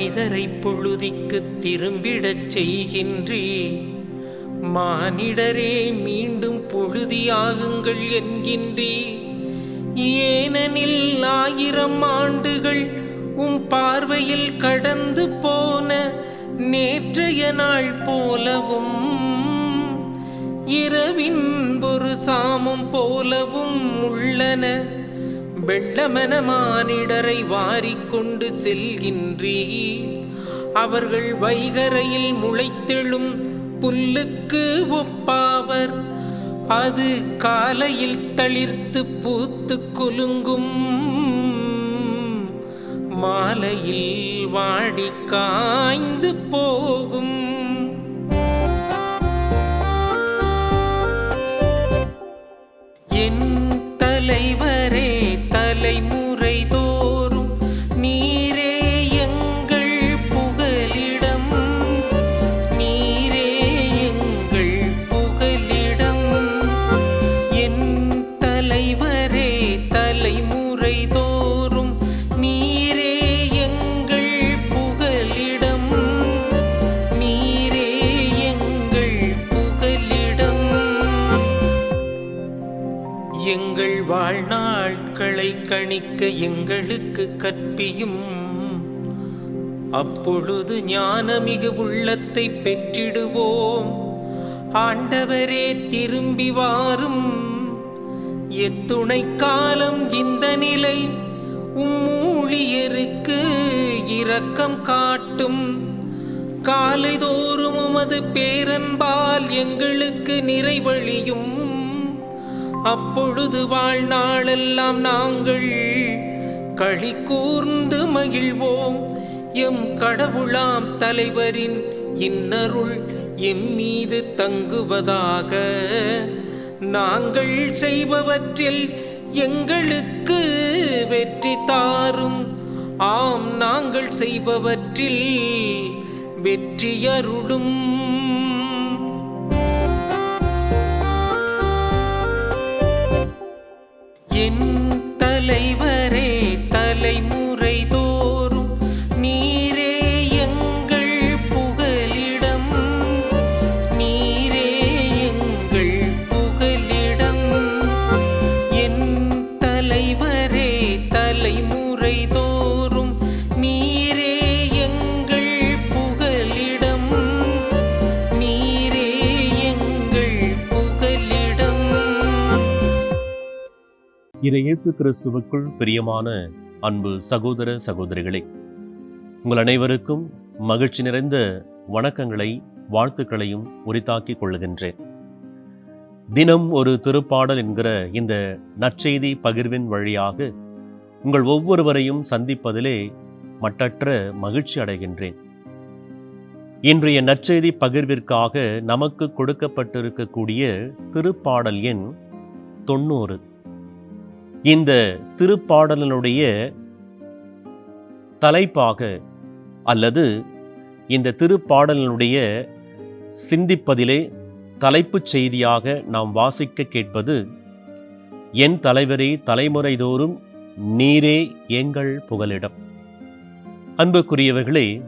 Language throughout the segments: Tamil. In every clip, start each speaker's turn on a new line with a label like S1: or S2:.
S1: மனிதரை பொழுதிக்கு திரும்பிடச் செய்கின்றே. மானிடரே மீண்டும் புழுதியாகுங்கள் என்கின்றே. ஏனெனில் ஆயிரம் ஆண்டுகள் உம் பார்வையில் கடந்து போன நேற்றைய நாள் போலவும் இரவின் ஒரு சாமம் போலவும் உள்ளன. வெள்ளமன மானிடரை வாரிக்கொண்டு செல்கின்றீர். அவர்கள் வைகரையில் முளைத்தெழும் புல்லுக்கு ஒப்பாவர். அது காலையில் தளிர்த்து பூத்து குலுங்கும். மாலையில் வாடி காய்ந்து போகும். எங்கள் வாழ்நாட்களை கணிக்க எங்களுக்கு கற்பியும். அப்பொழுது ஞானமிகு உள்ளத்தை பெற்றிடுவோம். ஆண்டவரே திரும்பி வாரும். எத்துணை காலம் இந்த நிலை உம்மூழியருக்கு இரக்கம் காட்டும். காலைதோறும் உமது பேரன்பால் எங்களுக்கு நிறைவழியும். அப்பொழுது வாழ்நாளெல்லாம் நாங்கள் களி கூர்ந்து மகிழ்வோம். எம் கடவுளாம் தலைவரின் இன்னருள் எம் மீது தங்குவதாக. நாங்கள் செய்பவற்றில் எங்களுக்கு வெற்றி தாரும். ஆம் நாங்கள் செய்பவற்றில் வெற்றியருளும் என்
S2: இதை இயேசு கிறிஸ்துவுக்குள் பிரியமான அன்பு சகோதர சகோதரிகளே உங்கள் அனைவருக்கும் மகிழ்ச்சி நிறைந்த வணக்கங்களை வாழ்த்துக்களையும் உரித்தாக்கிக் கொள்ளுகின்றேன் தினம் ஒரு திருப்பாடல் என்கிற இந்த நற்செய்தி பகிர்வின் வழியாக உங்கள் ஒவ்வொருவரையும் சந்திப்பதிலே மட்டற்ற மகிழ்ச்சி அடைகின்றேன். இன்றைய நற்செய்தி பகிர்விற்காக நமக்கு கொடுக்கப்பட்டிருக்கக்கூடிய திருப்பாடல் எண் தொண்ணூறு. இந்த திருப்பாடலினுடைய தலைப்பாக அல்லது இந்த திருப்பாடலினுடைய சிந்திப்பதிலே தலைப்புச் செய்தியாக நாம் வாசிக்க கேட்பது என் தலைவரே தலைமுறைதோறும் நீரே எங்கள் புகலிடம். அன்புக்குரியவர்களே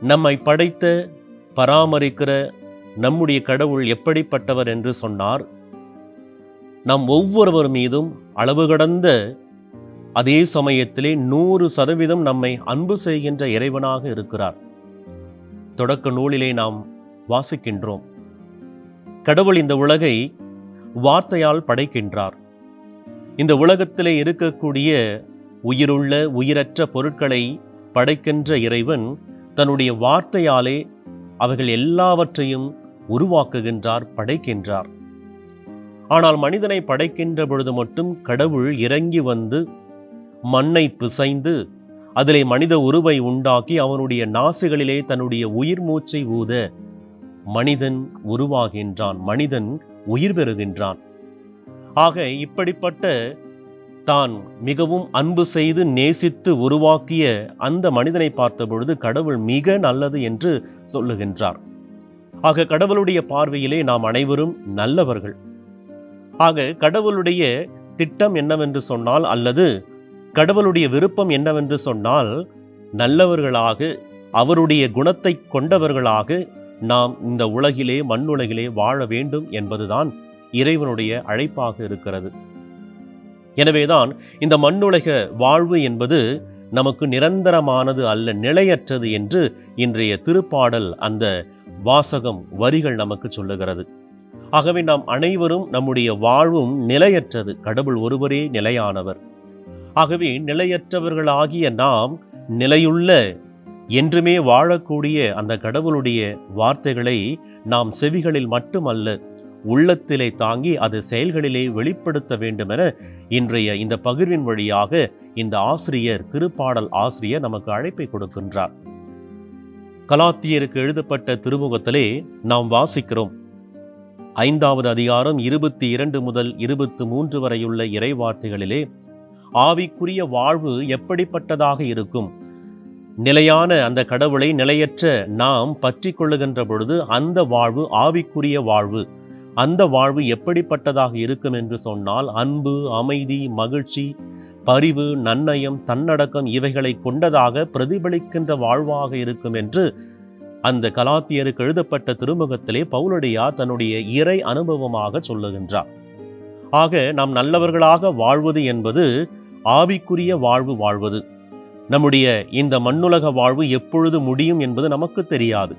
S2: நம்மை படைத்த பராமரிக்கிற நம்முடைய கடவுள் எப்படிப்பட்டவர் என்று சொன்னார் நம் ஒவ்வொருவர் மீதும் அளவு கடந்த அதே சமயத்திலே நூறு சதவீதம் நம்மை அன்பு செய்கின்ற இறைவனாக இருக்கிறார். தொடக்க நூலிலே நாம் வாசிக்கின்றோம். கடவுள் இந்த உலகை வார்த்தையால் படைக்கின்றார். இந்த உலகத்திலே இருக்கக்கூடிய உயிருள்ள உயிரற்ற பொருட்களை படைக்கின்ற இறைவன் தன்னுடைய வார்த்தையாலே அவைகள் எல்லாவற்றையும் உருவாக்குகின்றார் படைக்கின்றார். ஆனால் மனிதனை படைக்கின்ற பொழுது மட்டும் கடவுள் இறங்கி வந்து மண்ணை பிசைந்து அதிலே மனித உருவை உண்டாக்கி அவனுடைய நாசுகளிலே தன்னுடைய உயிர் மூச்சை ஊத மனிதன் உருவாகின்றான் மனிதன் உயிர் பெறுகின்றான். ஆக இப்படிப்பட்ட தான் மிகவும் அன்பு செய்து நேசித்து உருவாக்கிய அந்த மனிதனை பார்த்த பொழுது கடவுள் மிக நல்லது என்று சொல்லுகின்றார். ஆக கடவுளுடைய பார்வையிலே நாம் அனைவரும் நல்லவர்கள். ஆக கடவுளுடைய திட்டம் என்னவென்று சொன்னால் அல்லது கடவுளுடைய விருப்பம் என்னவென்று சொன்னால் நல்லவர்களாக அவருடைய குணத்தை கொண்டவர்களாக நாம் இந்த உலகிலே மண்ணுலகிலே வாழ வேண்டும் என்பதுதான் இறைவனுடைய அழைப்பாக இருக்கிறது. எனவேதான் இந்த மண்ணுலக வாழ்வு என்பது நமக்கு நிரந்தரமானது அல்ல நிலையற்றது என்று இன்றைய திருப்பாடல் அந்த வாசகம் வரிகள் நமக்கு சொல்லுகிறது. ஆகவே நாம் அனைவரும் நம்முடைய வாழ்வும் நிலையற்றது. கடவுள் ஒருவரே நிலையானவர். ஆகவே நிலையற்றவர்களாகிய நாம் நிலையுள்ள என்றுமே வாழக்கூடிய அந்த கடவுளுடைய வார்த்தைகளை நாம் செவிகளில் மட்டுமல்ல உள்ளத்திலே தாங்கி அது செயல்களிலே வெளிப்படுத்த வேண்டுமென இன்றைய இந்த பகிர்வின் வழியாக இந்த ஆசிரியர் திருப்பாடல் ஆசிரியர் நமக்கு அழைப்பை கொடுக்கின்றார். கலாத்தியருக்கு எழுதப்பட்ட திருமுகத்திலே நாம் வாசிக்கிறோம். ஐந்தாவது அதிகாரம் இருபத்தி இரண்டு முதல் இருபத்து மூன்று வரையுள்ள இறைவார்த்தைகளிலே ஆவிக்குரிய வாழ்வு எப்படிப்பட்டதாக இருக்கும்? நிலையான அந்த கடவுளை நிலையற்ற நாம் பற்றி கொள்ளுகின்ற பொழுது அந்த வாழ்வு ஆவிக்குரிய வாழ்வு அந்த வாழ்வு எப்படிப்பட்டதாக இருக்கும் என்று சொன்னால் அன்பு அமைதி மகிழ்ச்சி பரிவு நன்னயம் தன்னடக்கம் இவைகளை கொண்டதாக பிரதிபலிக்கின்ற வாழ்வாக இருக்கும் என்று அந்த கலாத்தியருக்கு எழுதப்பட்ட திருமுகத்திலே பவுலடியார் தன்னுடைய இறை அனுபவமாக சொல்லுகின்றார். ஆக நாம் நல்லவர்களாக வாழ்வது என்பது ஆவிக்குரிய வாழ்வு வாழ்வது. நம்முடைய இந்த மண்ணுலக வாழ்வு எப்பொழுது முடியும் என்பது நமக்கு தெரியாது.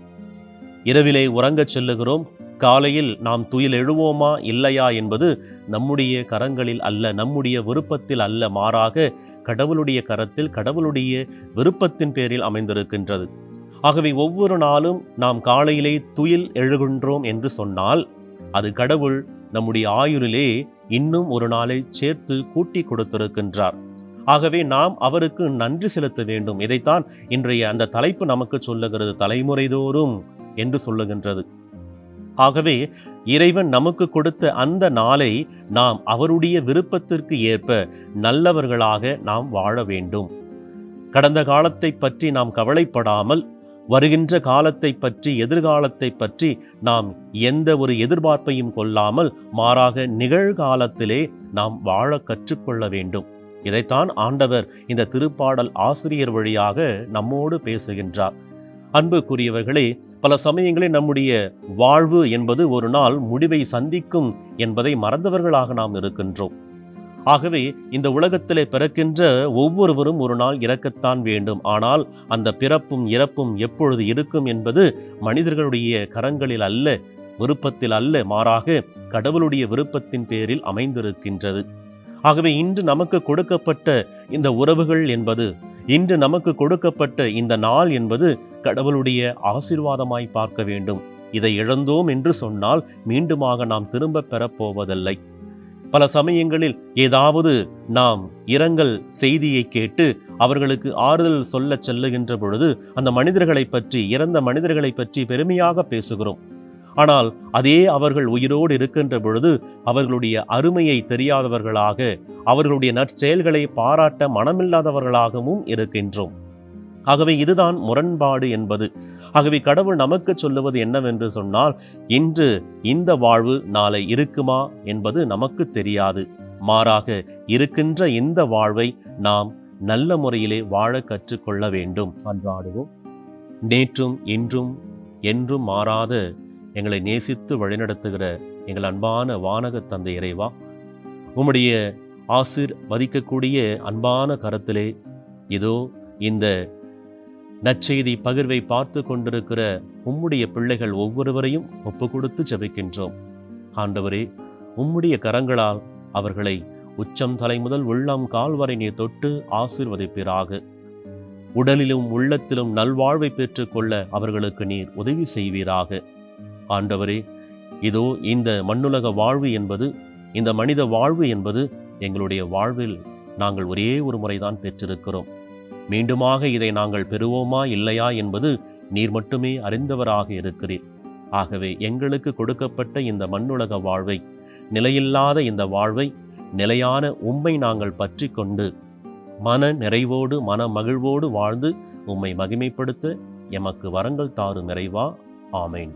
S2: இரவிலே உறங்கச் செல்லுகிறோம். காலையில் நாம் துயில் எழுவோமா இல்லையா என்பது நம்முடைய கரங்களில் அல்ல நம்முடைய விருப்பத்தில் அல்ல மாறாக கடவுளுடைய கரத்தில் கடவுளுடைய விருப்பத்தின் பேரில் அமைந்திருக்கின்றது. ஆகவே ஒவ்வொரு நாளும் நாம் காலையிலே துயில் எழுகின்றோம் என்று சொன்னால் அது கடவுள் நம்முடைய ஆயுளிலே இன்னும் ஒரு நாளை சேர்த்து கூட்டி கொடுத்திருக்கின்றார். ஆகவே நாம் அவருக்கு நன்றி செலுத்த வேண்டும். இதைத்தான் இன்றைய அந்த தலைப்பு நமக்கு சொல்லுகிறது. தலைமுறைதோறும் என்று சொல்லுகின்றது. ஆகவே இறைவன் நமக்கு கொடுத்த அந்த நாளை நாம் அவருடைய விருப்பத்திற்கு ஏற்ப நல்லவர்களாக நாம் வாழ வேண்டும். கடந்த காலத்தை பற்றி நாம் கவலைப்படாமல் வருகின்ற காலத்தை பற்றி எதிர்காலத்தை பற்றி நாம் எந்த ஒரு எதிர்பார்ப்பையும் கொள்ளாமல் மாறாக நிகழ்காலத்திலே நாம் வாழ கற்றுக்கொள்ள வேண்டும். இதைத்தான் ஆண்டவர் இந்த திருப்பாடல் ஆசிரியர் வழியாக நம்மோடு பேசுகின்றார். அன்புக்குரியவர்களே பல சமயங்களில் நம்முடைய வாழ்வு என்பது ஒரு நாள் முடிவை சந்திக்கும் என்பதை மறந்தவர்களாக நாம் இருக்கின்றோம். ஆகவே இந்த உலகத்திலே பிறக்கின்ற ஒவ்வொருவரும் ஒரு நாள் இறக்கத்தான் வேண்டும். ஆனால் அந்த பிறப்பும் இறப்பும் எப்பொழுது இருக்கும் என்பது மனிதர்களுடைய கரங்களில் அல்ல விருப்பத்தில் அல்ல மாறாக கடவுளுடைய விருப்பத்தின் பேரில் அமைந்திருக்கின்றது. ஆகவே இன்று நமக்கு கொடுக்கப்பட்ட இந்த உறவுகள் என்பது இன்று நமக்கு கொடுக்கப்பட்ட இந்த நாள் என்பது கடவுளுடைய ஆசிர்வாதமாய் பார்க்க வேண்டும். இதை இழந்தோம் என்று சொன்னால் மீண்டுமாக நாம் திரும்ப பெறப்போவதில்லை பல சமயங்களில் ஏதாவது நாம் இரங்கல் செய்தியை கேட்டு அவர்களுக்கு ஆறுதல் சொல்ல செல்லுகின்ற பொழுது அந்த மனிதர்களை பற்றி இறந்த மனிதர்களை பற்றி பெருமையாக பேசுகிறோம். ஆனால் அதே அவர்கள் உயிரோடு இருக்கின்ற பொழுது அவர்களுடைய அருமையை தெரியாதவர்களாக அவர்களுடைய நற்செயல்களை பாராட்ட மனமில்லாதவர்களாகவும் இருக்கின்றோம். ஆகவே இதுதான் முரண்பாடு என்பது. ஆகவே கடவுள் நமக்கு சொல்லுவது என்னவென்று சொன்னால் இன்று இந்த வாழ்வு நாளை இருக்குமா என்பது நமக்கு தெரியாது. மாறாக இருக்கின்ற இந்த வாழ்வை நாம் நல்ல முறையிலே வாழ கற்றுக்கொள்ள வேண்டும். அன்றாடுவோம் நேற்றும் இன்றும் என்றும் மாறாத எங்களை நேசித்து வழிநடத்துகிற எங்கள் அன்பான வானக தந்தை இறைவா உம்முடைய ஆசிர் வதிக்கக்கூடிய அன்பான கரத்திலே இதோ இந்த நற்செய்தி பகிர்வை பார்த்து கொண்டிருக்கிற உம்முடைய பிள்ளைகள் ஒவ்வொருவரையும் ஒப்பு கொடுத்து ஜபிக்கின்றோம். ஆண்டவரே உம்முடைய கரங்களால் அவர்களை உச்சம் தலை முதல் உள்ளம் கால் வரை நீர் தொட்டு ஆசீர்வதிப்பீராக. உடலிலும் உள்ளத்திலும் நல்வாழ்வை பெற்றுக்கொள்ள அவர்களுக்கு நீர் உதவி செய்வீராக. ஆண்டவரே இதோ இந்த மண்ணுலக வாழ்வு என்பது இந்த மனித வாழ்வு என்பது எங்களுடைய வாழ்வில் நாங்கள் ஒரே ஒரு முறைதான் பெற்றிருக்கிறோம். மீண்டுமாக இதை நாங்கள் பெறுவோமா இல்லையா என்பது நீர் மட்டுமே அறிந்தவராக இருக்கிறீர். ஆகவே எங்களுக்கு கொடுக்கப்பட்ட இந்த மண்ணுலக வாழ்வை நிலையில்லாத இந்த வாழ்வை நிலையான உம்மை நாங்கள் பற்றி கொண்டு மன நிறைவோடு மன மகிழ்வோடு வாழ்ந்து உம்மை மகிமைப்படுத்த எமக்கு வரங்கள் தாரும் நிறைவா ஆமேன்.